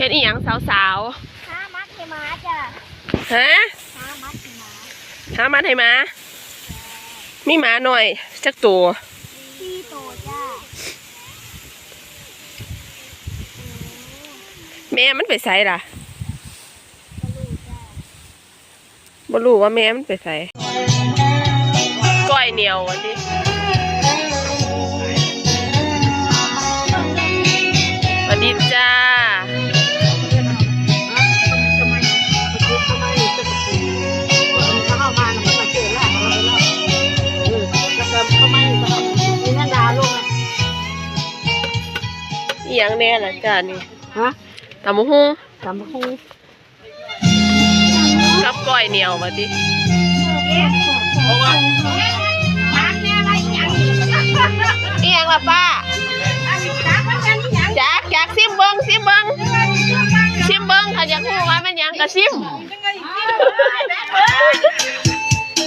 เฮ็ดอีหยังสาวห้ามัดให้หมาจ้ะๆฮะห้ามัดให้หมาหามันให้หมามีหมาหน่อยจักตัวสี่โตจ้ะแม่มันไปไสล่ะกระลูกจ้ะบ่รู้ว่าแม่มันไปไสก้อยเหนียวอันนี้ หยังแน่ล่ะจ้านี่ฮะตำบักหุ่งจำคู่กับก้อยเหนียวมาดิมัดเนี่ยอะไรอย่างอีหยังล่ะป้าจักมันกันอย่างจักจักซิมเบิงซิมเบิงซิมเบิงค่ะอยากรู้ว่ามันหยังกะซิม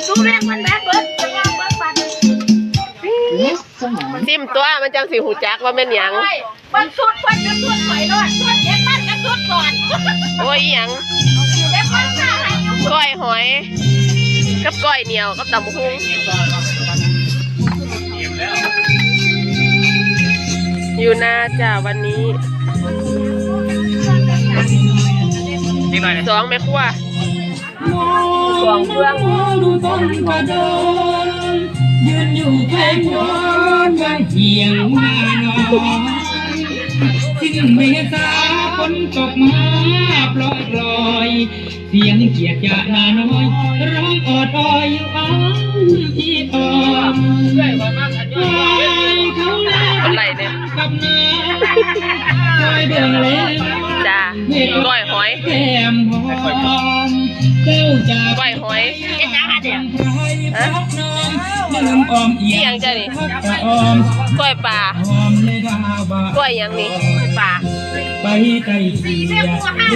ดูแม่มันแบดเบิดจะว่าเบิดปัน ซิมตัวมันจังสิหูจักว่ามันหยังมันสุดคนจะสุดข่อยรอดสุดเจ็บมันจะสุดก่อนโอ้ยอีหยังเจ็บมันมาให้อยู่ก้อยหอย กับก้อยเหนียวกับตำบักหุ่งอยู่นาจ้าวันนี้สองแม่ครัวสองเพื่อง สิ้นเมษาฝนตกมาปล่อยปล่อย เสียงเกียดยานาน้อย ร้องออดอ้อยอยู่อ้างที่ออมเขาแลอะไรเนี่ยกับน้ำคอยเบิ่งแล้วจ้าก้อยหอยแก้มหอมเจ้าจากก้อยหอยเป็นยังไงเดี๋ยวพักน้อมลืมออมเอีอียหยังจ้ะนี่พักกะออมก้อยปลา หอมเลยดาวบาก้อยหยังนี่ปลาไปไกลเสียด้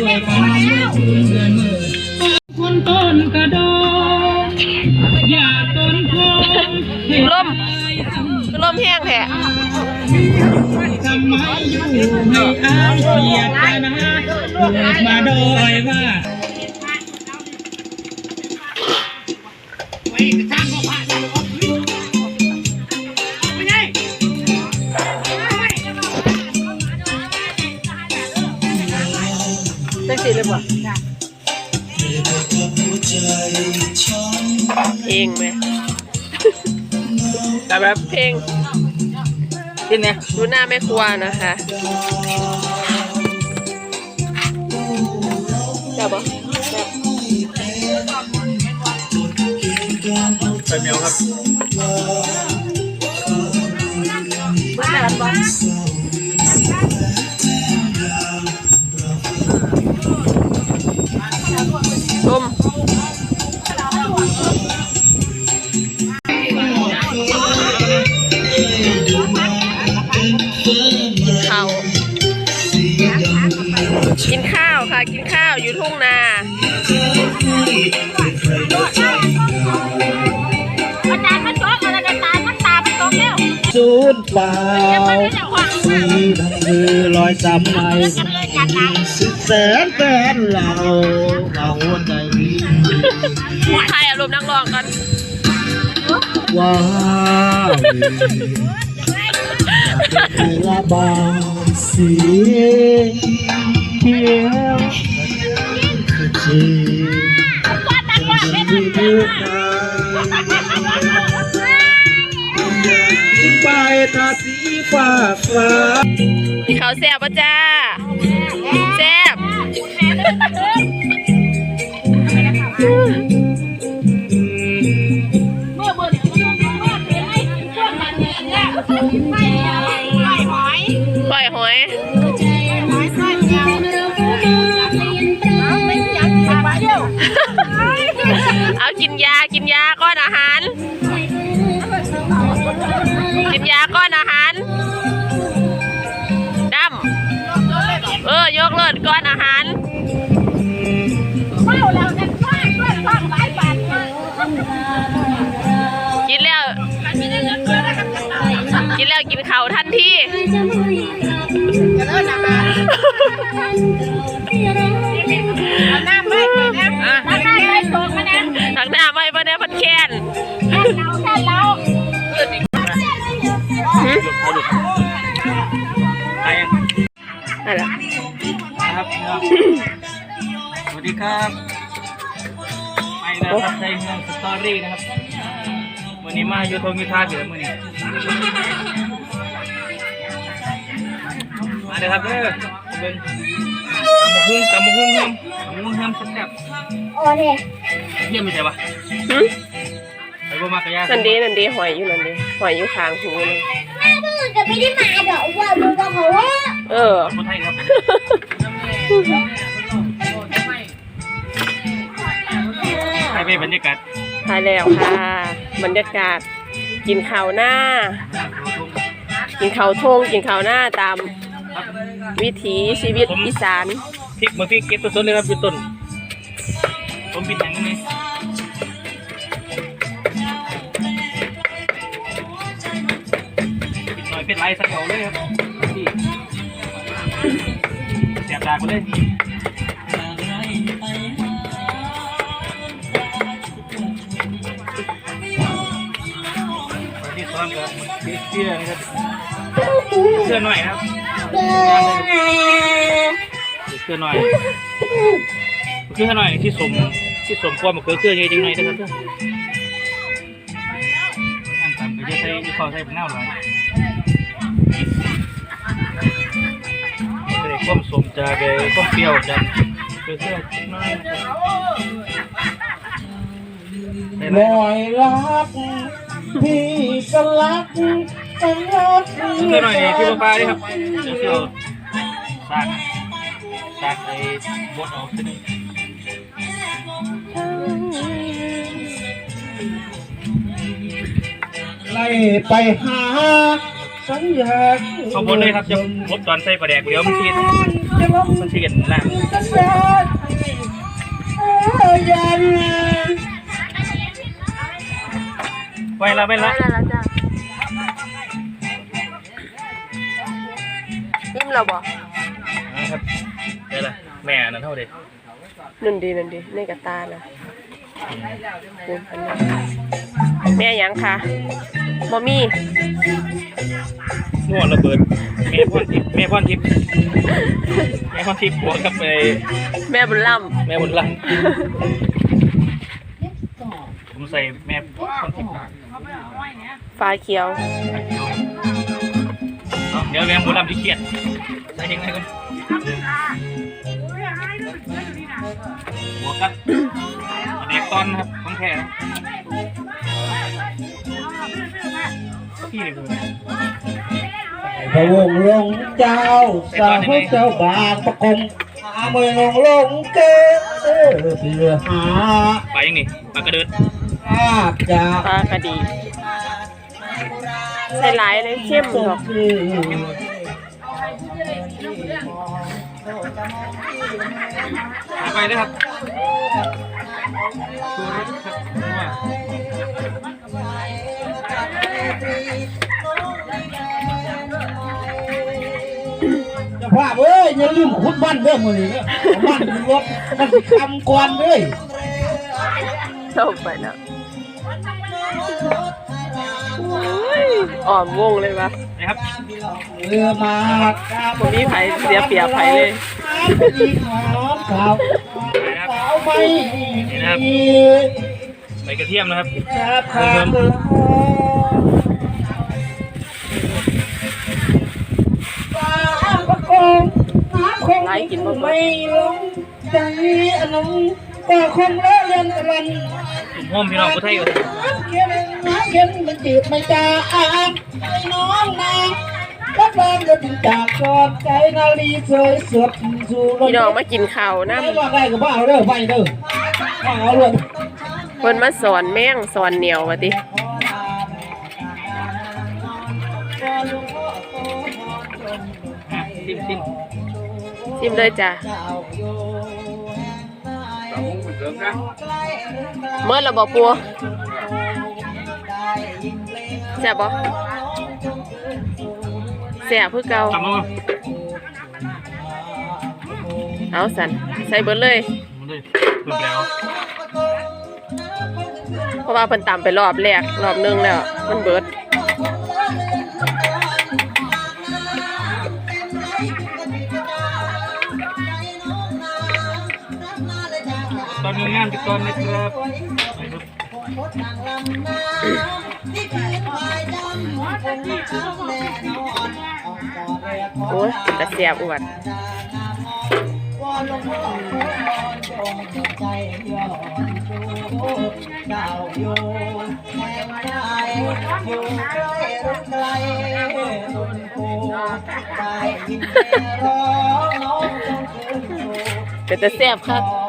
วยกันเมื่อคืนเดือนเมื่อคนต้นกระโดดอย่าต้นโพงให้ล่มตายทำคือลมแห้งแท้ทำไมอยู่ให้อายเกียดกันนะเกิดมาโดยว่า เพลงไหมแต่แบบเพลงกินเนี่ยดูหน้าแม่ครัวนะคะเจ้าบ่ไปแมวครับต้ม สูดเปล่าสีทั้งคือรอยจำในสิบแสนแฟนเราเราหัวใจวิใครอารมณ์นักร้องกันว้าวคือระบายสีเขียวคือ ไปตาสีฟ้าฟ้าเขาวแซ่บปะจ้าแซ่บเมื่อเมื่อเนี่ยมันต้องว่าเป็นไอ้พวกมันเนี่ยเนี่ยไม่ไม่หอยก้อยหอยหอยก้อยยาวเอาไม่จับมาเดียวเอากินยากินยา กินแล้วกินเข่าทันทีทางหน้าไม่เปะเนี่ยมาแน่พันแค้นเราท่านเราอะไรครับสวัสดีครับไปนะครับในเมือสตอรี่นะครับ นนี้มาอยู่ทงยูทาเดี๋ยวมื่อนี้มาเลยครับเด้อเบิ่งตำบักหุ่งตำบักหุ่งเฮิมตำบักหุ่งเฮิมแซ่บโอเคๆเยี่ยมไม่ใช่ปะหึไปบ่มากระยานั่นดีนั่นดีหอยอยู่นั่นดีหอยอยู่ข้างหูเลยแม่มือจะไม่ได้มาดอกว่ามือบอกเขาว่าเออ คนไทยครับไปไปบรรยากาศทายแล้วค่ะ บรรยากาศ กินข้าวหน้า กินข้าวทงกินข้าวหน้าตาม วิถีชีวิตอีสานพริกบาพริกเก็บต้นๆเลยครับอยู่ต้นผมปิดหนังไหมปิดหน่อยเป็นไรสักแถวเลยครับเสียบดากไปเลย้อมกับเสื้อนะครับเสื้อหน่อยครับเครือหน่อยเครือหน่อยที่สมที่สมความกับเครือเครือใหญ่จริงหน่อยนะครับเพื่อนอันต่ำก็จะใช้ข้าวใช้เป็นเน่าหน่อยจะได้ความสมจากได้ความเปรี้ยวจากเครือเครือหน้อยนะครับได้ไหมลอยรัก พี่ก็รักกันรักเครือหน่อยนี่ที่ปลาด้วยครับเดี๋ยวเที่ยวซากซากไอ้บดออกทีนึงไล่ไปหาสัญญาข้างบนเลยครับจะบดตอนใส่ปลาแดกเดี๋ยวมันชีดจะลงมันชีดน้ำสัญญาเอ้ยยัน ไว้ละไว้ละได้แล้วจ้ะยิ้มเราบอกนะครับได้ละแม่นั่นเท่าเด็กนั่นดีนั่นดีในกระตานะคุณอันนี้แม่หยังคะบ่มีนวดระเบิดแม่พ่อนทิพย์แม่พ่อนทิพย์แม่พ่อนทิพย์บวกกับไปแม่บุญล่แม่บุญลังผมใส่แม่พ่อนทิพย์ำ ฟ้าเขียวเอาเดี๋ยวแม่บุญลังที่เกียดใส่เองไงก่อนบวกกับเด็กตอนนะครับของแท้นะพี่นี่คือพระวงศ์ลงเจ้าสาวเจ้าบางประกงหาเมืองลงเกอเพื่อหาไปยังนี่ปลากระเดิดภาพจาก ปลากระดี ใส่หลายเลยเข้มหรอกคือไปเลยครับดูนะครับว่าเจะภาพเอ้ยอย่าลืมขุดบ้านเด้อมือนี้เด้อบ้านรถมันสิคำก่อนเด้ยเข้าไปแล้ว อ้ยอ่อมวงเลยวะนะครับเรือมาผมมีไผเสียเปรียบไผเลยอีกหอมสาวสาวไม่ดีใบกระเทียมนะครับจะพาเธอฟ้าประกงน้ำคงไม่ลงใจอนงก็คงเล่เล่นกันตุ่มห้อมพี่น้องผู้ไทยกันน้ำเขียนน้ำเขียนมันจีบไม่จาอาไอ้น้องนางรับรองจะถึงจากกอดใจนาลีสวยสดสู่พี่น้องมากินข้าวน้ไม่ว่าได้ก็บ่เอาเด้อไปเด้อบ่เอาเลยเพิ่นมาสอนแม่งสอนเหนียววะติซิมซิมชิมเลยจ้ะเมื่อเราบอกปัว เสียบเสียบพื่อเกาตเอาสันใส่เบิร์เลยเลยเบแล้วเพราะว่าเพิ่นตามไปรอบแรกรอบนึงแล้วมันเบิร์ดตอนนี้งานไปก่อนนะครับ โอ้ยตะเสียบอวดเป็นตะเสียบครับ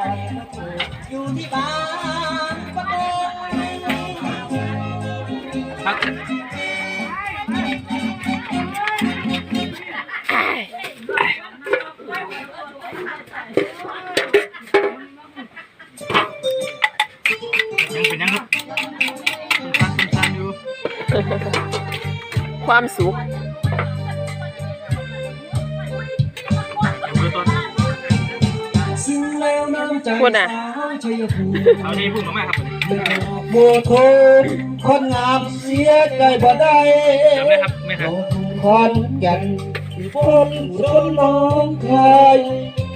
ความสุขเดี๋ยวตอนคุณอะเอาที่พูดออกมาครับโบโทคนงามเสียใจบ่ได้เดี๋ยวไหมครับไม่ครับคอนแก่นคนสนน้องใคร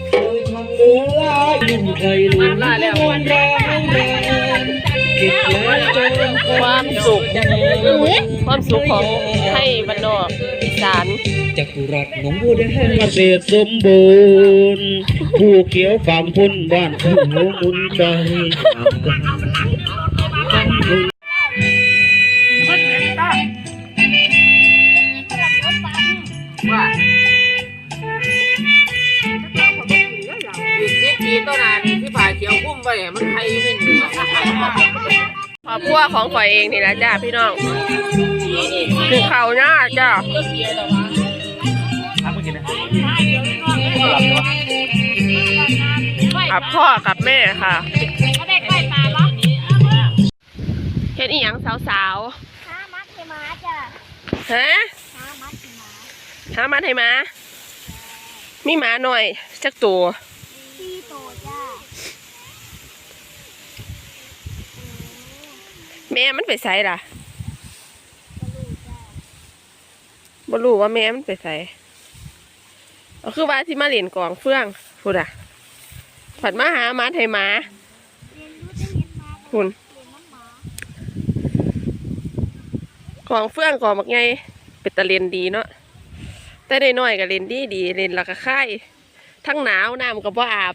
เคยทำเหลือลายยิ่งเคยลืมลาแล้ววันแรงแรง ควจนความสุขความสุขของให้บรรนอกอีสานจักรุรัตหนองบัวแดงเกษตรสมบูรณ์ผู้เขียวฟังพุ่นบ้านทุ่งหัวมุนใจ ผ่าเขียวคุ้มไปมันใครอยู่ในนี้ครอบครัวของข่อยเองนี่แหละจ้าพี่น้องคือเขาวหน้าจ้าทำเมื่อกี้นะกับพ่อกับแม่ค่ะก็ได้กล้วยปลาล็อกเฮ็ดอีหยังสาวห้ามัดใช่ไหมจ้ะๆฮะห้ามัดใช่ไหมหามาให้หมามีหมาหน่อยจักตัว สี่โตจ้ะ แม่มันไปไสล่ะบ่รู้ว่าแม่มันไปไสเอาคือว่าที่มาเล่นกองเฟื่องพูดอะผัดมาหามาให้หมาเรียนรู้จะเห็นมาคุณเรียนน้ำหมากองเฟื่องกองบักไงเป็นตะเล่นดีเนาะแต่ได้น้อยก็เล่นดีดีๆเล่นแล้วก็ค่ายทั้งหนาวน้ำก็บ่อาบ